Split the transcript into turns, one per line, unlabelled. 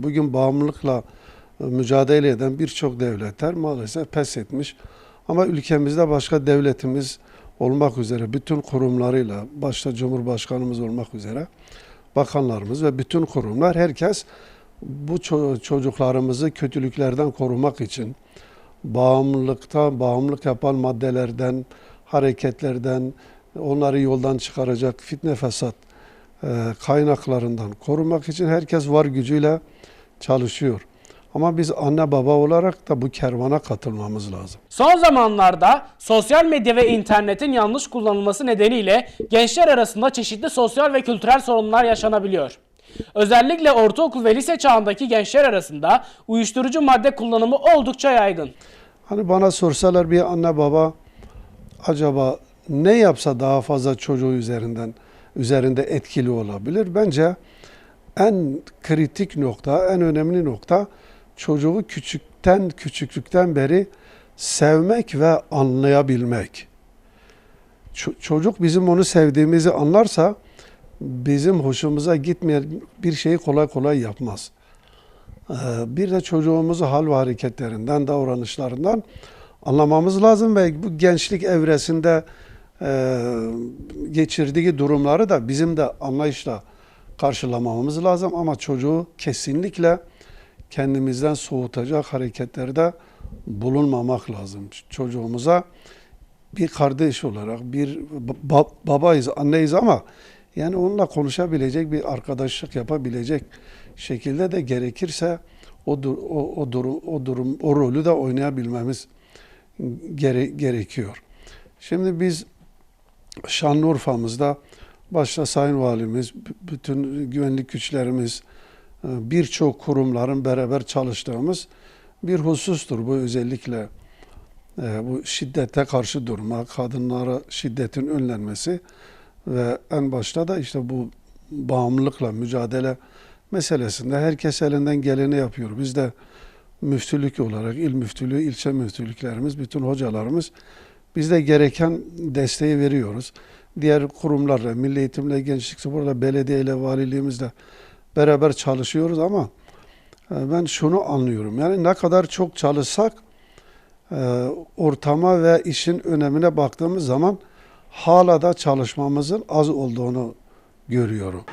Bugün bağımlılıkla e, mücadele eden birçok devletler maalesef pes etmiş. Ama ülkemizde başka devletimiz olmak üzere bütün kurumlarıyla, başta Cumhurbaşkanımız olmak üzere bakanlarımız ve bütün kurumlar herkes bu ço- çocuklarımızı kötülüklerden korumak için bağımlılıkta, bağımlılık yapan maddelerden, hareketlerden, onları yoldan çıkaracak fitne fesat kaynaklarından korumak için herkes var gücüyle çalışıyor. Ama biz anne baba olarak da bu kervana katılmamız lazım.
Son zamanlarda sosyal medya ve internetin yanlış kullanılması nedeniyle gençler arasında çeşitli sosyal ve kültürel sorunlar yaşanabiliyor. Özellikle ortaokul ve lise çağındaki gençler arasında uyuşturucu madde kullanımı oldukça yaygın.
Hani bana sorsalar bir anne baba acaba ne yapsa daha fazla çocuğu üzerinden üzerinde etkili olabilir? Bence en kritik nokta, en önemli nokta çocuğu küçükten küçüklükten beri sevmek ve anlayabilmek. Ço- çocuk bizim onu sevdiğimizi anlarsa bizim hoşumuza gitmeyen bir şeyi kolay kolay yapmaz. Ee, Bir de çocuğumuzu hal ve hareketlerinden, davranışlarından anlamamız lazım ve bu gençlik evresinde geçirdiği durumları da bizim de anlayışla karşılamamız lazım ama çocuğu kesinlikle kendimizden soğutacak hareketlerde bulunmamak lazım. Çocuğumuza bir kardeş olarak, bir ba- babayız, anneyiz ama yani onunla konuşabilecek, bir arkadaşlık yapabilecek şekilde de gerekirse o, o, o durum, o durum, o rolü de oynayabilmemiz gere- gerekiyor. Şimdi biz Şanlıurfa'mızda başta Sayın Valimiz, bütün güvenlik güçlerimiz, e, birçok kurumların beraber çalıştığımız bir husustur bu özellikle e, bu şiddete karşı durma, kadınlara şiddetin önlenmesi ve en başta da işte bu bağımlılıkla mücadele meselesinde herkes elinden geleni yapıyor. Biz de müftülük olarak il müftülüğü, ilçe müftülüklerimiz, bütün hocalarımız biz de gereken desteği veriyoruz. Diğer kurumlarla, Milli Eğitimle, Gençlik Spor'la, belediyeyle, valiliğimizle beraber çalışıyoruz ama e, ben şunu anlıyorum. Yani ne kadar çok çalışsak e, ortama ve işin önemine baktığımız zaman hala da çalışmamızın az olduğunu görüyorum.